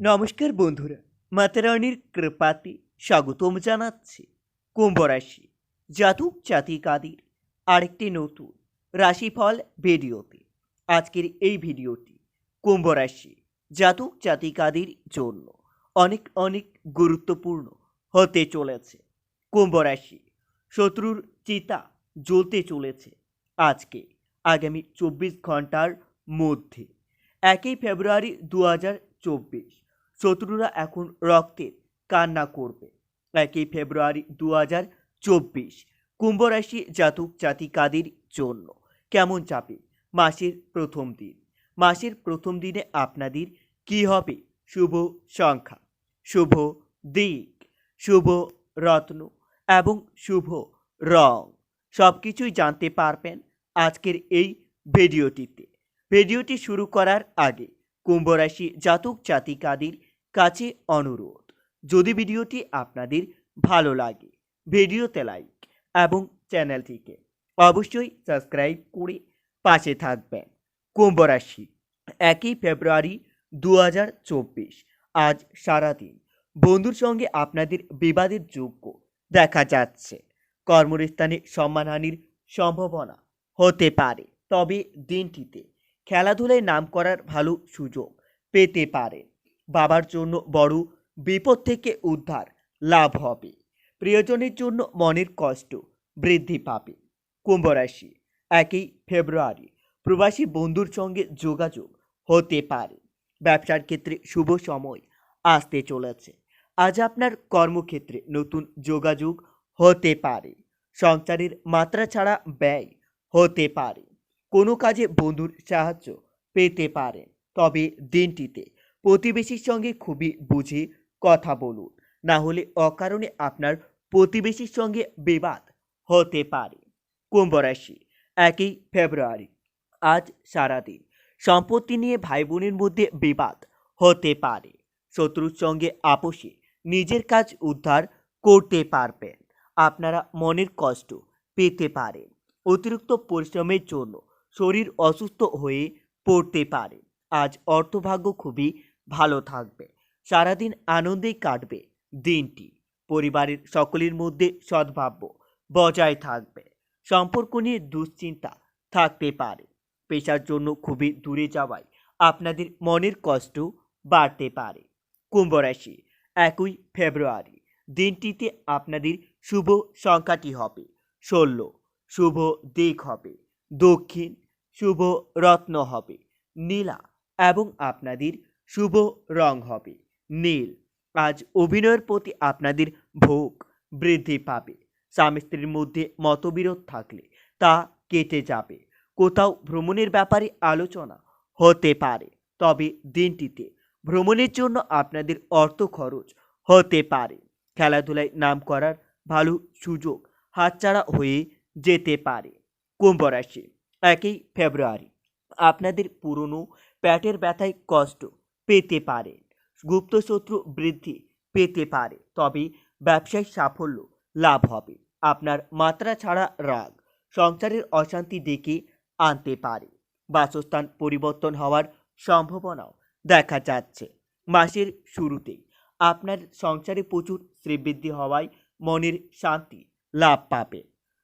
নমস্কার বন্ধুরা মাতারানির কৃপাতে স্বাগতম জানাচ্ছি কুম্ভ রাশি জাতক জাতিকাদের আরেকটি নতুন রাশিফল ভিডিওতে। আজকের এই ভিডিওটি কুম্ভ রাশি জাতক জাতিকাদের জন্য অনেক অনেক গুরুত্বপূর্ণ হতে চলেছে। কুম্ভ রাশি শত্রুর চিতা জ্বলতে চলেছে আজকে আগামী চব্বিশ ঘণ্টার মধ্যে। একই ফেব্রুয়ারি দু হাজার চব্বিশ শত্রুরা এখন রক্তের কান্না করবে। একই ফেব্রুয়ারি দু হাজার চব্বিশ, কুম্ভ রাশি জাতক জাতিকাদের জন্য কেমন যাবে মাসের প্রথম দিন। মাসের প্রথম দিনে আপনাদের কি হবে? শুভ সংখ্যা, শুভ দিক, শুভ রত্ন এবং শুভ রং। সব কিছুই জানতে পারবেন আজকের এই ভিডিওটিতে। ভিডিওটি শুরু করার আগে কুম্ভ রাশি জাতক জাতিকাদের কাছে অনুরোধ। যদি ভিডিওটি আপনাদের ভালো লাগে, ভিডিওতে লাইক এবং চ্যানেলটিকে অবশ্যই সাবস্ক্রাইব করে পাশে থাকবেন। কুম্ভ রাশি, একই ফেব্রুয়ারি দু হাজার চব্বিশ, আজ সারাদিন বন্ধুর সঙ্গে আপনাদের বিবাদের যোগ্য দেখা যাচ্ছে। কর্মস্থানে সম্মানহানির সম্ভাবনা হতে পারে, তবে দিনটিতে খেলাধুলায় নাম করার ভালো সুযোগ পেতে পারে। বাবার জন্য বড় বিপদ থেকে উদ্ধার, লাভ হবে। প্রিয়জনের জন্য মনের কষ্ট বৃদ্ধি পাবে। কুম্ভ রাশি, একই ফেব্রুয়ারি। প্রবাসী বন্ধুর সঙ্গে যোগাযোগ হতে পারে। ব্যবসার ক্ষেত্রে শুভ সময় আসতে চলেছে। আজ আপনার কর্মক্ষেত্রে নতুন যোগাযোগ হতে পারে। সংসারের মাত্রা ছাড়া ব্যয় হতে পারে। কোনো কাজে বন্ধুর সাহায্য পেতে পারেন। তবে দিনটিতে প্রতিবেশীর সঙ্গে খুবই বুঝে কথা বলুন। না হলে অকারণে আপনার প্রতিবেশীর সঙ্গে বিবাদ হতে পারে। কুম্ভ রাশি, একই ফেব্রুয়ারি, আজ সারাদিন। সম্পত্তি নিয়ে ভাই বোনের মধ্যে বিবাদ হতে পারে। শত্রুর সঙ্গে আপোষে নিজের কাজ উদ্ধার করতে পারবেন। আপনারা মনের কষ্ট পেতে পারেন। অতিরিক্ত পরিশ্রমের জন্য শরীর অসুস্থ হয়ে পড়তে পারে। আজ অর্থভাগ্য খুবই ভালো থাকবে। সারাদিন আনন্দেই কাটবে দিনটি। পরিবারের সকলের মধ্যে সদ্ভাব্য বজায় থাকবে। সম্পর্ক নিয়ে দুশ্চিন্তা থাকতে পারে। পেশার জন্য খুবই দূরে যাওয়ায় আপনাদের মনের কষ্ট বাড়তে পারে। কুম্ভ রাশি, একই ফেব্রুয়ারি। দিনটিতে আপনাদের শুভ সংখ্যাটি হবে। ষোলো, শুভ দিক হবে। দক্ষিণ, শুভ রত্ন হবে। নীলা এবং আপনাদের শুভ রং হবে। নীল, আজ অভিনয়ের প্রতি আপনাদের ভোগ বৃদ্ধি পাবে। স্বামী স্ত্রীর মধ্যে মতবিরোধ থাকলে তা কেটে যাবে। কোথাও ভ্রমণের ব্যাপারে আলোচনা হতে পারে, তবে দিনটিতে ভ্রমণের জন্য আপনাদের অর্থ খরচ হতে পারে। খেলাধুলায় নাম করার ভালো সুযোগ হাতছাড়া হয়ে যেতে পারে। কুম্ভ রাশি, একই ফেব্রুয়ারি। আপনাদের পুরনো পেটের ব্যথায় কষ্ট পেতে পারেন গুপ্তশত্রু বৃদ্ধি পেতে পারে, তবে ব্যবসায়িক সাফল্য লাভ হবে। আপনার মাত্রা ছাড়া রাগ, সংসারের অশান্তি ডেকে আনতে পারে। বাসস্থান পরিবর্তন হওয়ার সম্ভাবনাও দেখা যাচ্ছে। মাসের শুরুতেই আপনার সংসারে প্রচুর শ্রীবৃদ্ধি হওয়ায় মনের শান্তি লাভ পাবে।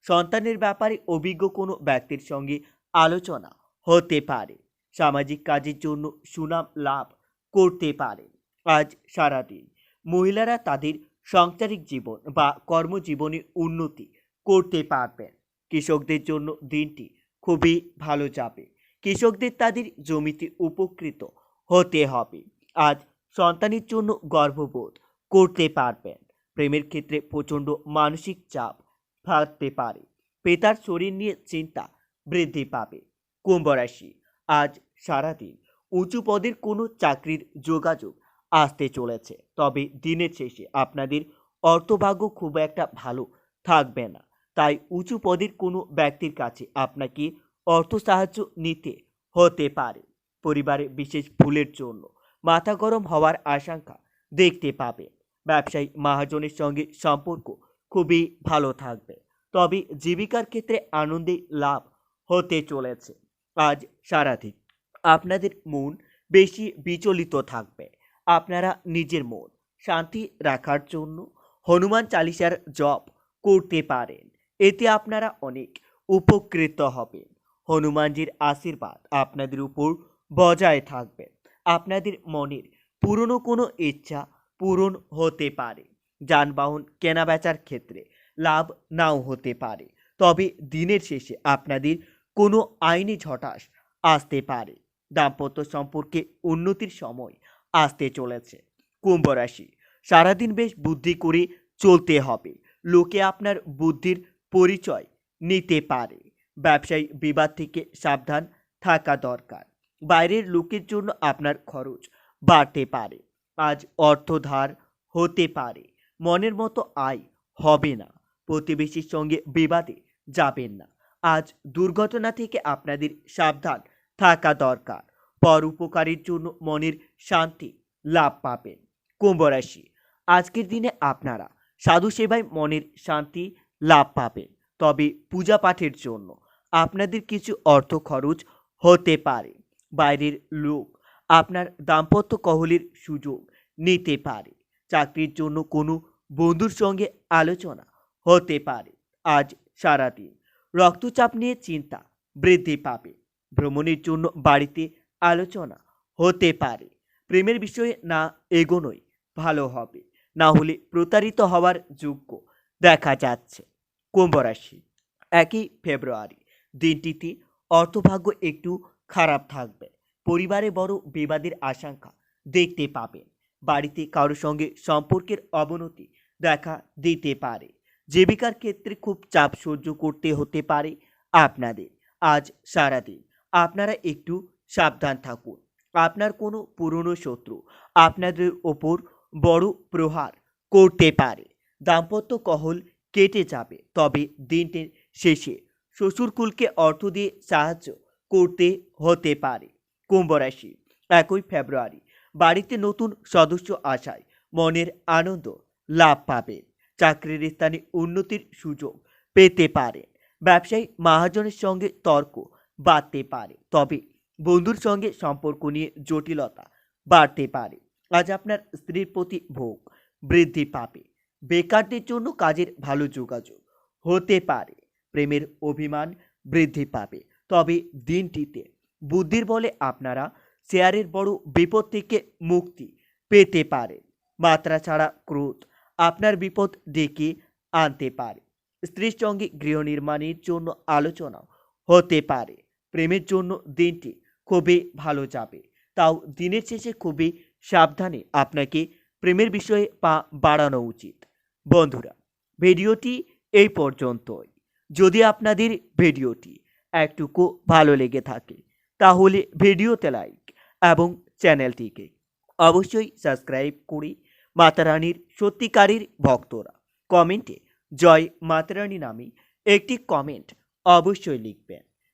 সন্তানের ব্যাপারে অভিজ্ঞ কোনো ব্যক্তির সঙ্গে আলোচনা হতে পারে। সামাজিক কাজের জন্য সুনাম লাভ করতে পারেন। আজ সারাদিন মহিলারা তাদের সাংসারিক জীবন বা কর্মজীবনে উন্নতি করতে পারবেন। কৃষকদের জন্য দিনটি খুবই ভালো যাবে। কৃষকদের তাদের জমিতে উপকৃত হতে হবে। আজ সন্তানের জন্য গর্ববোধ করতে পারবেন। প্রেমের ক্ষেত্রে প্রচণ্ড মানসিক চাপ থাকতে পারে। পিতার শরীর নিয়ে চিন্তা বৃদ্ধি পাবে। কুম্ভ রাশি আজ সারাদিন উঁচু পদের কোনো চাকরির যোগাযোগ আসতে চলেছে। তবে দিনের শেষে আপনাদের অর্থভাগ্য খুব একটা ভালো থাকবে না। তাই উঁচু পদের কোনো ব্যক্তির কাছে আপনাকে অর্থ সাহায্য নিতে হতে পারে। পরিবারে বিশেষ ভুলের জন্য মাথা গরম হওয়ার আশঙ্কা দেখতে পাবে ব্যবসায়ী মহাজনের সঙ্গে সম্পর্ক খুবই ভালো থাকবে। তবে জীবিকার ক্ষেত্রে আনন্দে লাভ হতে চলেছে। আজ সারাদিন আপনাদের মন বেশি বিচলিত থাকবে। আপনারা নিজের মন শান্তি রাখার জন্য হনুমান চালিসার জপ করতে পারেন। এতে আপনারা অনেক উপকৃত হবেন। হনুমানজির আশীর্বাদ আপনাদের উপর বজায় থাকবে। আপনাদের মনের পুরনো কোনো ইচ্ছা পূরণ হতে পারে। যানবাহন কেনাবেচার ক্ষেত্রে লাভ নাও হতে পারে। তবে দিনের শেষে আপনাদের কোনো আইনি ঝটাস আসতে পারে। দাম্পত্য সম্পর্কে উন্নতির সময় আসতে চলেছে। কুম্ভ রাশি, সারাদিন বেশ বুদ্ধি করে চলতে হবে। লোকে আপনার বুদ্ধির পরিচয় নিতে পারে। ব্যবসায়ী বিবাদ থেকে সাবধান থাকা দরকার। বাইরের লোকের জন্য আপনার খরচ বাড়তে পারে। আজ অর্থ ধার হতে পারে। মনের মতো আয় হবে না। প্রতিবেশীর সঙ্গে বিবাদে যাবেন না। আজ দুর্ঘটনা থেকে আপনাদের সাবধান থাকা দরকার। পর উপকারের জন্য মনের শান্তি লাভ পাবেন। কুম্ভ রাশি, আজকের দিনে আপনারা সাধু সেবায় মনের শান্তি লাভ পাবেন। তবে পূজা পাঠের জন্য আপনাদের কিছু অর্থ খরচ হতে পারে। বাইরের লোক আপনার দাম্পত্য কহলের সুযোগ নিতে পারে। চাকরির জন্য কোনো বন্ধুর সঙ্গে আলোচনা হতে পারে। আজ সারাদিন রক্তচাপ নিয়ে চিন্তা বৃদ্ধি পাবে। ভ্রমণের জন্য বাড়িতে আলোচনা হতে পারে। প্রেমের বিষয়ে না এগোনোই ভালো হবে, না হলে প্রতারিত হওয়ার যোগ্য দেখা যাচ্ছে। কুম্ভ রাশি, একই ফেব্রুয়ারি, দিনটিতে অর্থভাগ্য একটু খারাপ থাকবে। পরিবারে বড় বিবাদের আশঙ্কা দেখতে পাবেন। বাড়িতে কারোর সঙ্গে সম্পর্কের অবনতি দেখা দিতে পারে। জীবিকার ক্ষেত্রে খুব চাপ সহ্য করতে হতে পারে আপনাদের। আজ সারাদিন আপনারা একটু সাবধান থাকুন। আপনার কোনো পুরনো শত্রু আপনাদের ওপর বড় প্রহার করতে পারে। দাম্পত্য কহল কেটে যাবে, তবে দিনটির শেষে শ্বশুরকুলকে অর্থ দিয়ে সাহায্য করতে হতে পারে। কুম্ভ রাশি, একই ফেব্রুয়ারি। বাড়িতে নতুন সদস্য আসায় মনের আনন্দ লাভ পাবেন। চাকরির স্থানে উন্নতির সুযোগ পেতে পারেন। ব্যবসায়ী মহাজনের সঙ্গে তর্ক বাড়তে পারে। তবে বন্ধুর সঙ্গে সম্পর্ক নিয়ে জটিলতা বাড়তে পারে। আজ আপনার স্ত্রীর প্রতি ভোগ বৃদ্ধি পাবে। বেকারদের জন্য কাজের ভালো যোগাযোগ হতে পারে। প্রেমের অভিমান বৃদ্ধি পাবে। তবে দিনটিতে বুদ্ধির বলে আপনারা শেয়ারের বড় বিপদ থেকে মুক্তি পেতে পারেন। মাত্রা ছাড়া ক্রোধ আপনার বিপদ ডেকে আনতে পারে। স্ত্রীর সঙ্গে গৃহ নির্মাণের জন্য আলোচনা হতে পারে। প্রেমের জন্য দিনটি খুবই ভালো যাবে। তাও দিনের শেষে খুবই সাবধানে আপনাকে প্রেমের বিষয়ে পা বাড়ানো উচিত। বন্ধুরা, ভিডিওটি এই পর্যন্তই। যদি আপনাদের ভিডিওটি একটুকু ভালো লেগে থাকে, তাহলে ভিডিওতে লাইক এবং চ্যানেলটিকে অবশ্যই সাবস্ক্রাইব করে মাতারানির সত্যিকারের ভক্তরা কমেন্টে জয় মাতারানী নামে একটি কমেন্ট অবশ্যই লিখবেন।